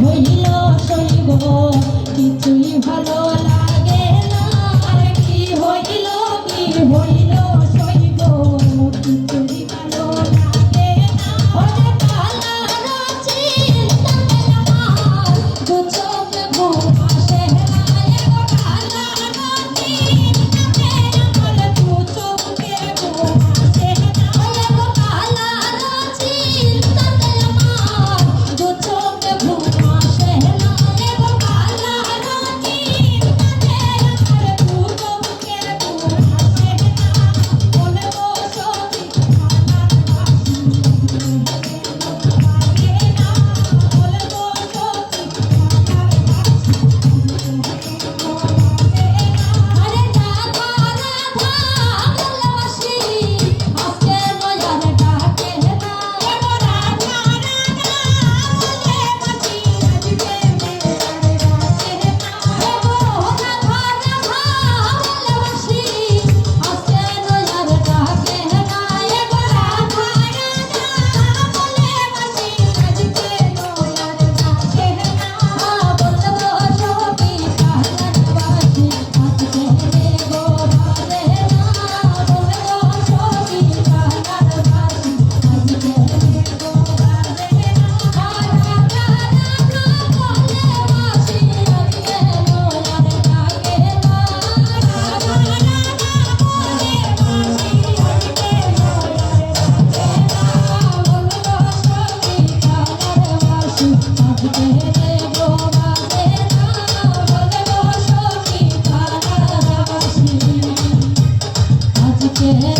হইল শৈব কিছুই ভালো লাগে Yeah.